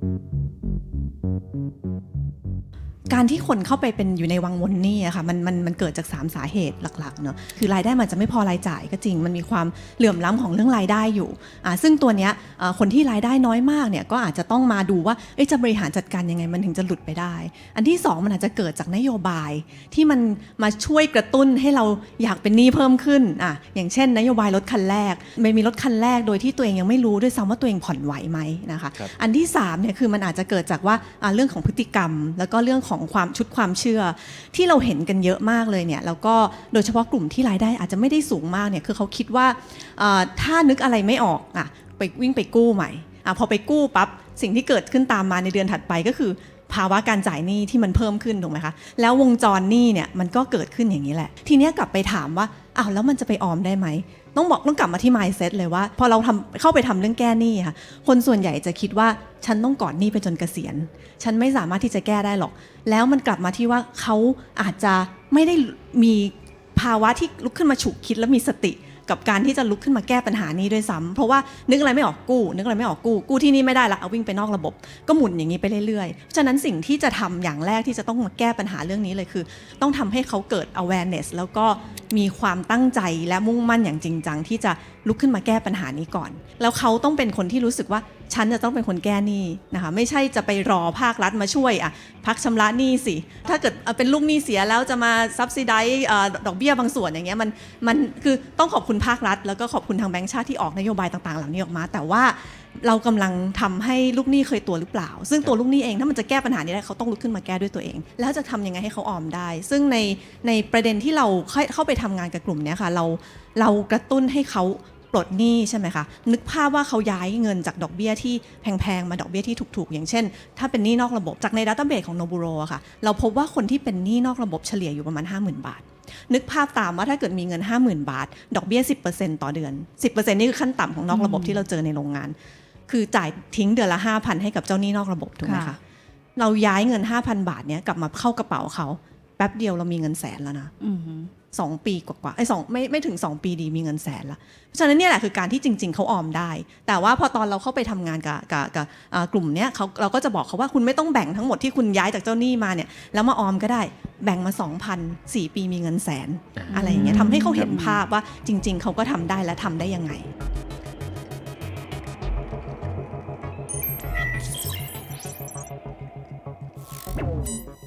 Thank you. การที่คนเข้าไปเป็นอยู่ในวังวนหนี้อะค่ะมันมันมันเกิดจาก 3 สาเหตุหลักๆเนอะคือรายได้มันจะไม่พอรายจ่ายก็จริง มันมีความเหลื่อมล้ำของเรื่องรายได้อยู่อ่าซึ่งตัวเนี้ยอ่าคนที่รายได้น้อยมากเนี่ยก็อาจจะต้องมาดูว่าเอ๊ะจะบริหารจัดการยังไงมันถึงจะหลุดไปได้ อันที่ 2 มันอาจจะเกิดจากนโยบายที่มันมาช่วยกระตุ้นให้เราอยากเป็นหนี้เพิ่มขึ้นอะอย่างเช่น นโยบายรถคันแรกมันมีรถคันแรกโดยที่ตัวเองยังไม่รู้ด้วยซ้ำว่าตัวเองผ่อนไหวไหมนะคะครับอันที่3เนี่ยคือมันอาจจะเกิดจากว่าอ่าเรื่องของพฤติกรรม แล้วก็เรื่องของความชุดความเชื่อ ที่เราเห็นกันเยอะมากเลยเนี่ยแล้วก็โดยเฉพาะกลุ่มที่รายได้อาจจะไม่ได้สูงมากเนี่ยคือเขาคิดว่าถ้านึกอะไรไม่ออกอะไปวิ่งไปกู้ใหม่อะพอไปกู้ปั๊บสิ่งที่เกิดขึ้นตามมาในเดือนถัดไปก็คือ ภาวะการจ่ายหนี้ที่มันเพิ่มขึ้นถูกไหมคะ แล้ววงจรหนี้เนี่ยมันก็เกิดขึ้นอย่างนี้แหละ ทีเนี้ยกลับไปถามว่าอ้าวแล้วมันจะไปออมได้ไหม ต้องบอกต้องกลับมาที่ mindset เลยว่า พอเราทำเข้าไปทำเรื่องแก้หนี้ค่ะ คนส่วนใหญ่จะคิดว่าฉันต้องก่อนหนี้ไปจนเกษียณ ฉันไม่สามารถที่จะแก้ได้หรอก แล้วมันกลับมาที่ว่าเขาอาจจะไม่ได้มีภาวะที่ลุกขึ้นมาฉุกคิดและมีสติ กับการที่จะลุกขึ้นมาแก้ปัญหานี้ด้วยซ้ำเพราะว่านึกอะไรไม่ออกกู้นึกอะไรไม่ออกกู้กู้ที่นี่ไม่ได้ละเอาวิ่งไปนอกระบบ ก็หมุนอย่างนี้ไปเรื่อยๆฉะนั้นสิ่งที่จะทำอย่างแรกที่จะต้องมาแก้ปัญหาเรื่องนี้เลยคือ ต้องทำให้เขาเกิด awareness แล้วก็มีความตั้งใจและมุ่งมั่นอย่างจริงจังที่จะลุกขึ้นมาแก้ปัญหานี้ก่อน แล้วเขาต้องเป็นคนที่รู้สึกว่าฉันจะต้องเป็นคนแก้หนี้นะคะไม่ใช่จะไปรอภาครัฐมาช่วยอะพักชำระหนี้สิ ถ้าเกิดเป็นลูกหนี้เสียแล้วจะมาซับซิไดดอกเบี้ยบางส่วนอย่างเงี้ยมันมันคือต้องขอบคุณุณภาครัฐ แล้วก็ขอบคุณทางแบงก์ชาติที่ออกนโยบายต่างๆ เหล่านี้ออกมา แต่ว่าเรากำลังทำให้ลูกหนี้เคยตัวหรือเปล่า ซึ่งตัวลูกหนี้เองถ้ามันจะแก้ปัญหานี้ได้เขาต้องลุกขึ้นมาแก้ด้วยตัวเอง แล้วจะทำยังไงให้เขาออมได้ ซึ่งในในประเด็นที่เราเข้าไปทำงานกับกลุ่มนี้ค่ะเราเรากระตุ้นให้เขาปลดหนี้ใช่ไหมคะนึกภาพว่าเขาย้ายเงินจากดอกเบี้ยที่แพงๆมาดอกเบี้ยที่ถูกๆ อย่างเช่น ถ้าเป็นหนี้นอกระบบจากในดัตเตอร์เบสของโนบูโรค่ะเราพบว่าคนที่เป็นหนี้นอกระบบเฉลี่ยอยู่ประมาณ 50,000 บาท นึกภาพตามว่าถ้าเกิดมีเงิน 50,000 บาท ดอกเบี้ย 10%ต่อเดือน 10%นี่คือขั้นต่ำของนอกระบบที่เราเจอในโรงงาน คือจ่ายทิ้งเดือนละ 5,000 ให้กับเจ้าหนี้นอกระบบถูกไหมคะค่ะเราย้ายเงิน 5,000 บาทเนี้ยกลับมาเข้ากระเป๋าเขา แป๊บเดียวเรามีเงินแสนแล้วนะสองปีกว่าๆไอ้สองไม่ไม่ถึงสองปีดีมีเงินแสนละเพราะฉะนั้นเนี่ยแหละคือการที่จริง ๆเขาออมได้ แต่ว่าพอตอนเราเข้าไปทำงานกับกับกับกลุ่มเนี้ยเขาเราก็จะบอกเขาว่าคุณไม่ต้องแบ่งทั้งหมดที่คุณย้ายจากเจ้าหนี้มาเนี่ยแล้วมาออมก็ได้แบ่งมาสองพันสี่ปีมีเงินแสน อะไรอย่างเงี้ยทำให้เขาเห็นภาพว่าจริง ๆเขาก็ทำได้และทำได้ยังไงう。